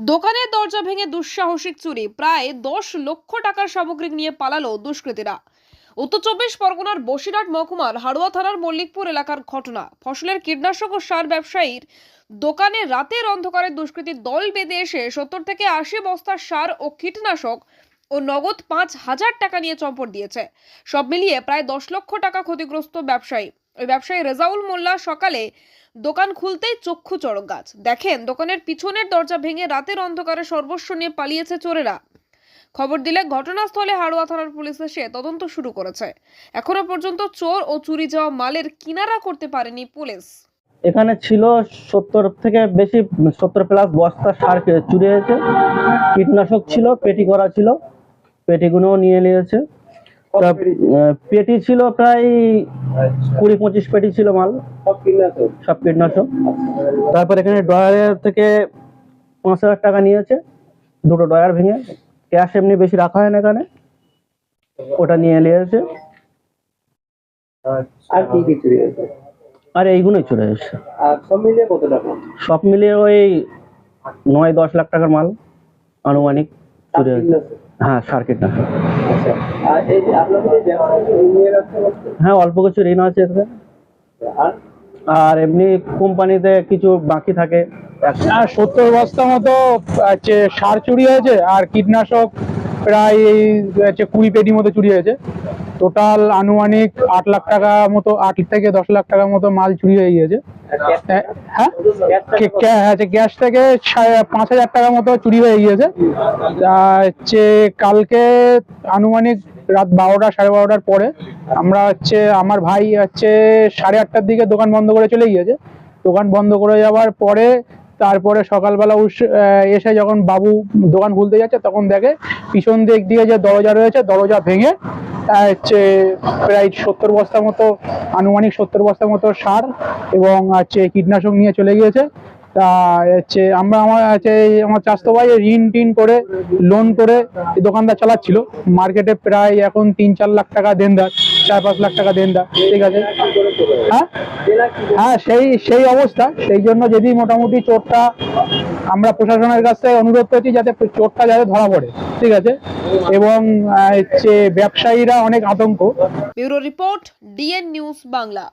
দোকানের দরজা ভেঙে দুঃসাহসিক চুরি। প্রায় দশ লক্ষ টাকার সামগ্রী নিয়ে পালালো দুষ্কৃতীরা। উত্তর চব্বিশ পরগনার বসিরহাট মহকুমার হাড়ুয়া থানার মল্লিকপুর এলাকার ঘটনা। ফসলের কীটনাশক ও সার ব্যবসায়ীর দোকানে রাতের অন্ধকারে দুষ্কৃতীর দল বেঁধে এসে সত্তর থেকে আশি বস্তা সার ও কীটনাশক ও নগদ পাঁচ হাজার টাকা নিয়ে চম্পট দিয়েছে। সব মিলিয়ে প্রায় দশ লক্ষ টাকা ক্ষতিগ্রস্ত ব্যবসায়ী। ওই ব্যবসায়ী রেজাউল মোল্লা সকালে দোকান খুলতেই চক্ষু চড়ক গাছ। দেখেন, দোকানের পিছনের দরজা ভেঙে রাতের অন্ধকারে সর্বস্ব নিয়ে পালিয়েছে চোরেরা। খবর দিলে ঘটনাস্থলে হাড়োয়া থানার পুলিশ এসে তদন্ত শুরু করেছে। এখনও পর্যন্ত চোর ও চুরি যাওয়া মালের কিনারা করতে পারেনি পুলিশ। এখানে ছিল সত্তর থেকে বেশি, সত্তর প্লাস বস্তা সার চুরি হয়েছে। কীটনাশক ছিল, পেটি করা ছিল, পেটিগুলোও নিয়ে নিয়েছে। পেটি? ছিল প্রায় কুড়ি পঁচিশ পেটি ছিল মাল। সব কীটনাশক? তারপর এখানে ডয়ারের থেকে পাঁচ হাজার টাকা নিয়েছে। দুটো ডয়ার ভেঙে। ক্যাশ এমনি বেশি রাখা হয় না এখানে। ওটা নিয়ে নিয়েছে। আর কি কি চুরি হয়েছে? আর এইগুলোই চলে এসছে আর সব মিলিয়ে কত টাকা? সব মিলিয়ে ওই নয় দশ লাখ টাকার মাল। আনুমানিক চুরি হয়েছে। হ্যাঁ সার কীটনাশক আচ্ছা আর এই যে আপনাদের এই ব্যবসা কি নিয়ে রাখতে পারছে হ্যাঁ অল্প কিছু ঋণ আছে এতে। আর? এমনি কোম্পানিতে কিছু বাকি থাকে। এক- সত্তর বস্তা মতো হচ্ছে সার চুরি হয়েছে আর কীটনাশক প্রায় এই হচ্ছে কুড়ি পেটি মতো চুরি হয়েছে। টোটাল আনুমানিক আট লাখ টাকা মতো আট থেকে দশ লাখ টাকার মতো মাল চুরি হয়ে গিয়েছে। হ্যাঁ, হ্যাঁ? গ্যাস থেকে? ছয়- পাঁচ হাজার টাকা মতো চুরি হয়ে গিয়েছে। হচ্ছে কালকে আনুমানিক রাত বারোটা সাড়ে বারোটার পরে আমরা হচ্ছে আমার ভাই হচ্ছে সাড়ে আটটার দিকে দোকান বন্ধ করে চলে গিয়েছে। দোকান বন্ধ করে যাওয়ার পরে তারপরে সকালবেলা এসে যখন বাবু দোকান খুলতে যাচ্ছে তখন দেখে পিছন দিক দিয়ে যে দরজা রয়েছে দরজা ভেঙে হচ্ছে প্রায় সত্তর বস্তা মতো, আনুমানিক সত্তর বস্তা মতো সার এবং হচ্ছে কীটনাশক নিয়ে চলে গিয়েছে। তা হচ্ছে আমরা আমার হচ্ছে আমার চাষতো ভাই ঋণ টিন করে লোন করে দোকানদার চালাচ্ছিল। মার্কেটে প্রায় এখন তিন চার লাখ টাকা দেনদার, চার পাঁচ লাখ টাকা দেনদার, ঠিক আছে? হ্যাঁ? হ্যাঁ সেই সেই অবস্থা। সেই জন্য যদি মোটামুটি চোরটা আমরা প্রশাসনের কাছ অনুরোধ করছি যাতে চোরটা যাতে ধরা পড়ে, ঠিক আছে? এবং হচ্ছে ব্যবসায়ীরা অনেক আতঙ্ক। Bureau report DN news Bangla.